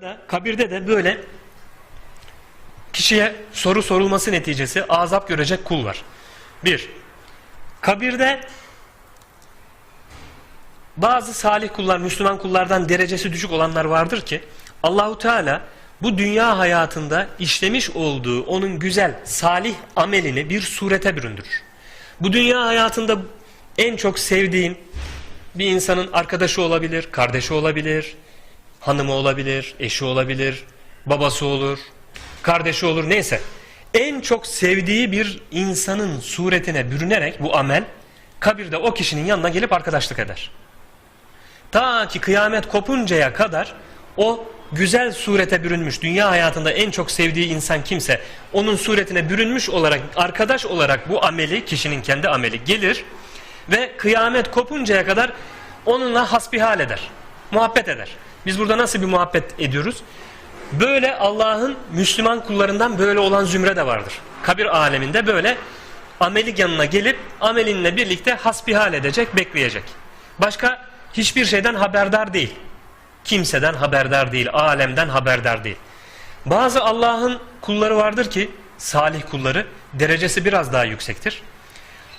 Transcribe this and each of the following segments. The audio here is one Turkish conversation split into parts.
da kabirde de böyle kişiye soru sorulması neticesi azap görecek kul var. Bir, kabirde bazı salih kullar, Müslüman kullardan derecesi düşük olanlar vardır ki Allahu Teala bu dünya hayatında işlemiş olduğu onun güzel, salih amelini bir surete büründürür. Bu dünya hayatında en çok sevdiğin bir insanın arkadaşı olabilir, kardeşi olabilir, hanımı olabilir, eşi olabilir, babası olur, kardeşi olur neyse. En çok sevdiği bir insanın suretine bürünerek bu amel kabirde o kişinin yanına gelip arkadaşlık eder. Ta ki kıyamet kopuncaya kadar o güzel surete bürünmüş, dünya hayatında en çok sevdiği insan kimse onun suretine bürünmüş olarak, arkadaş olarak bu ameli, kişinin kendi ameli gelir ve kıyamet kopuncaya kadar onunla hasbihal eder, muhabbet eder. Biz burada nasıl bir muhabbet ediyoruz? Böyle Allah'ın Müslüman kullarından böyle olan zümre de vardır. Kabir aleminde böyle ameli yanına gelip amelinle birlikte hasbihal edecek, bekleyecek. Başka hiçbir şeyden haberdar değil. Kimseden haberdar değil, alemden haberdar değil. Bazı Allah'ın kulları vardır ki, salih kulları, derecesi biraz daha yüksektir.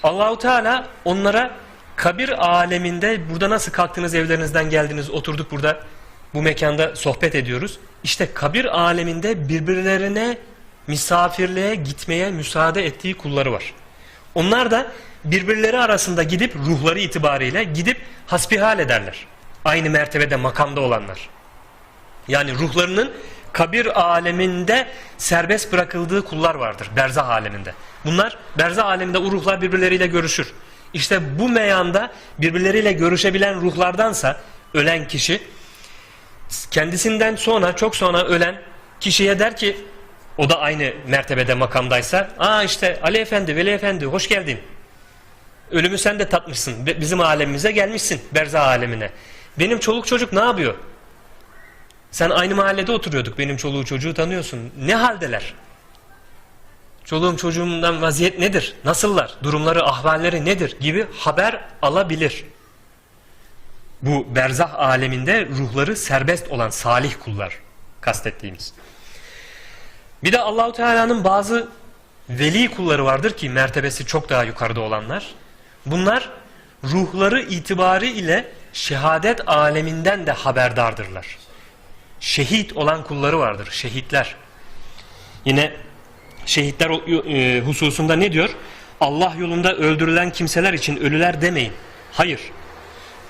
Allahu Teala onlara kabir aleminde burada nasıl kalktınız evlerinizden geldiniz oturduk burada bu mekanda sohbet ediyoruz. İşte kabir aleminde birbirlerine misafirliğe gitmeye müsaade ettiği kulları var. Onlar da birbirleri arasında gidip ruhları itibariyle gidip hasbihal ederler. Aynı mertebede makamda olanlar. Yani ruhlarının kabir aleminde serbest bırakıldığı kullar vardır. Berzah aleminde. Bunlar berzah aleminde o ruhlar birbirleriyle görüşür. İşte bu meyanda birbirleriyle görüşebilen ruhlardansa ölen kişi kendisinden sonra çok sonra ölen kişiye der ki o da aynı mertebede makamdaysa aa işte Ali Efendi, Veli Efendi hoş geldin. Ölümü sen de tatmışsın. Bizim alemimize gelmişsin. Berzah alemine. Benim çoluk çocuk ne yapıyor? Sen aynı mahallede oturuyorduk. Benim çoluğu çocuğu tanıyorsun. Ne haldeler? Çoluğum çocuğumdan vaziyet nedir? Nasıllar? Durumları, ahvalleri nedir? Gibi haber alabilir. Bu berzah aleminde ruhları serbest olan salih kullar kastettiğimiz. Bir de Allahu Teala'nın bazı veli kulları vardır ki mertebesi çok daha yukarıda olanlar. Bunlar ruhları itibarı ile şehadet aleminden de haberdardırlar. Şehit olan kulları vardır, şehitler. Yine şehitler e, hususunda ne diyor? Allah yolunda öldürülen kimseler için ölüler demeyin. Hayır.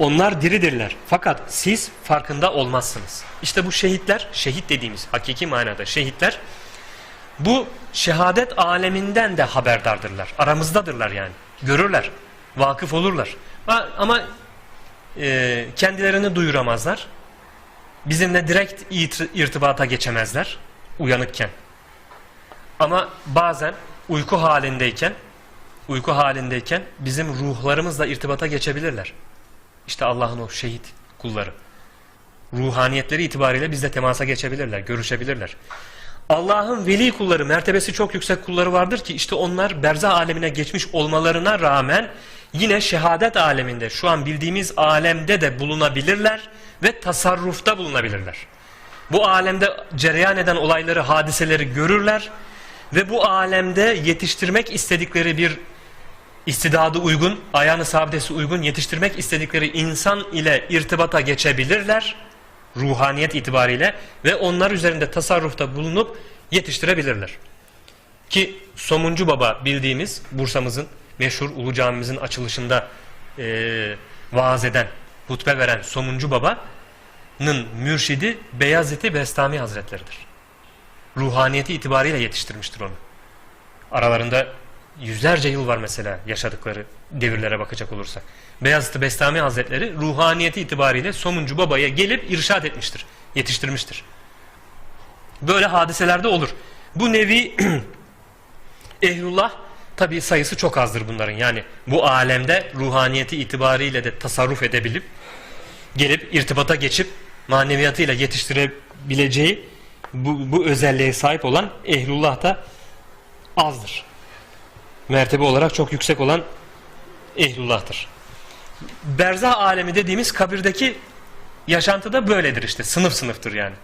Onlar diridirler. Fakat siz farkında olmazsınız. İşte bu şehitler, şehit dediğimiz hakiki manada şehitler bu şehadet aleminden de haberdardırlar. Aramızdadırlar yani. Görürler. Vakıf olurlar. Ama e, kendilerini duyuramazlar. Bizimle direkt irtibata geçemezler. Uyanıkken. Ama bazen uyku halindeyken uyku halindeyken bizim ruhlarımızla irtibata geçebilirler. İşte Allah'ın o şehit kulları. Ruhaniyetleri itibariyle bizle temasa geçebilirler, görüşebilirler. Allah'ın veli kulları, mertebesi çok yüksek kulları vardır ki işte onlar berzah alemine geçmiş olmalarına rağmen yine şehadet aleminde, şu an bildiğimiz alemde de bulunabilirler ve tasarrufta bulunabilirler. Bu alemde cereyan eden olayları, hadiseleri görürler ve bu alemde yetiştirmek istedikleri bir istidadı uygun, ayağını sabitesi uygun yetiştirmek istedikleri insan ile irtibata geçebilirler ruhaniyet itibariyle ve onlar üzerinde tasarrufta bulunup yetiştirebilirler. Ki Somuncu Baba bildiğimiz Bursa'mızın meşhur Ulu Camimizin açılışında e, vaaz eden, hutbe veren Somuncu Baba'nın mürşidi Beyazıt-ı Bestami Hazretleridir. Ruhaniyeti itibariyle yetiştirmiştir onu. Aralarında yüzlerce yıl var mesela yaşadıkları devirlere bakacak olursak. Beyazıt Bestami Hazretleri ruhaniyeti itibariyle Somuncu Baba'ya gelip irşad etmiştir, yetiştirmiştir. Böyle hadiselerde olur. Bu nevi ehlullah tabi sayısı çok azdır bunların. Yani bu alemde ruhaniyeti itibariyle de tasarruf edebilip gelip irtibata geçip maneviyatıyla yetiştirebileceği bu, bu özelliğe sahip olan ehlullah da azdır mertebe olarak çok yüksek olan ehlullah'tır. Berzah alemi dediğimiz kabirdeki yaşantı da böyledir işte. Sınıf sınıftır yani.